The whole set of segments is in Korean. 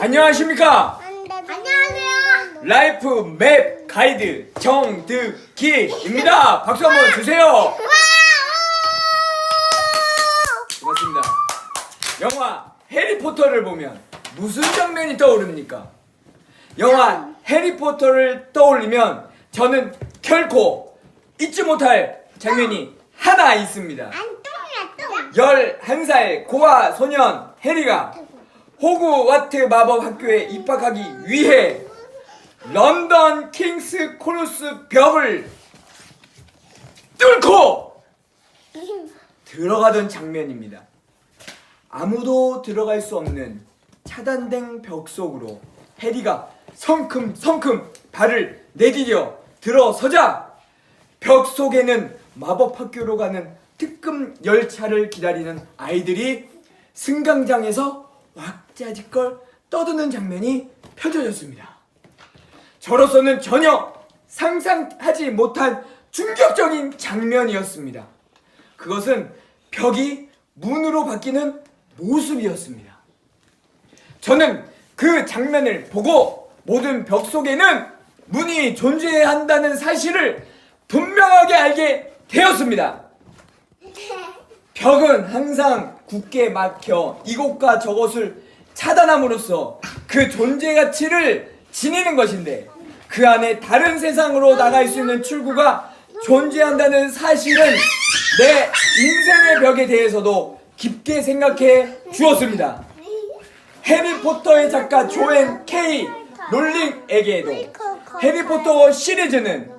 안녕하십니까? 안녕하세요. 라이프 맵 가이드 정득기입니다. 박수 한번 주세요. 고맙습니다. 영화 해리포터를 보면 무슨 장면이 떠오릅니까? 영화 해리포터를 떠올리면 저는 결코 잊지 못할 장면이 하나 있습니다. 안 똥이야 똥. 11살 고아 소년 해리가 호그와트 마법 학교에 입학하기 위해 런던 킹스 코루스 벽을 뚫고 들어가던 장면입니다. 아무도 들어갈 수 없는 차단된 벽 속으로 해리가 성큼 성큼 발을 내디뎌 들어서자 벽 속에는 마법 학교로 가는 특급 열차를 기다리는 아이들이 승강장에서 왁 자지껄 떠드는 장면이 펼쳐졌습니다. 저로서는 전혀 상상하지 못한 충격적인 장면이었습니다. 그것은 벽이 문으로 바뀌는 모습이었습니다. 저는 그 장면을 보고 모든 벽 속에는 문이 존재한다는 사실을 분명하게 알게 되었습니다. 벽은 항상 굳게 막혀 이곳과 저곳을 차단함으로써 그 존재 가치를 지니는 것인데 그 안에 다른 세상으로 나갈 수 있는 출구가 존재한다는 사실은 내 인생의 벽에 대해서도 깊게 생각해 주었습니다. 해리포터의 작가 조앤 K 롤링에게도 해리포터 시리즈는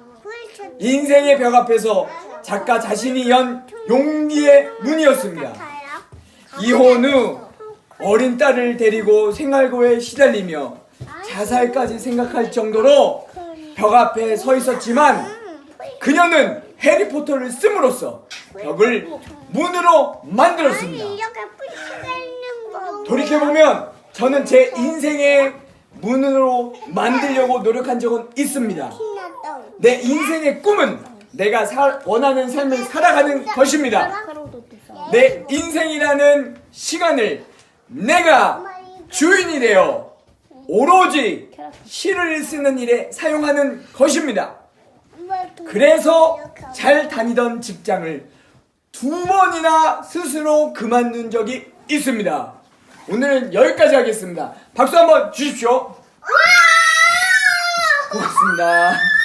인생의 벽 앞에서 작가 자신이 연 용기의 문이었습니다. 이혼 후 어린 딸을 데리고 생활고에 시달리며 자살까지 생각할 정도로 벽 앞에 서 있었지만 그녀는 해리포터를 씀으로써 벽을 문으로 만들었습니다. 돌이켜보면 저는 제 인생의 문으로 만들려고 노력한 적은 있습니다. 내 인생의 꿈은 내가 살- 원하는 삶을 살아가는 것입니다. 내 인생이라는 시간을 내가 주인이 되어 오로지 시를 쓰는 일에 사용하는 것입니다. 그래서 잘 다니던 직장을 두 번이나 스스로 그만둔 적이 있습니다. 오늘은 여기까지 하겠습니다. 박수 한번 주십시오. 고맙습니다.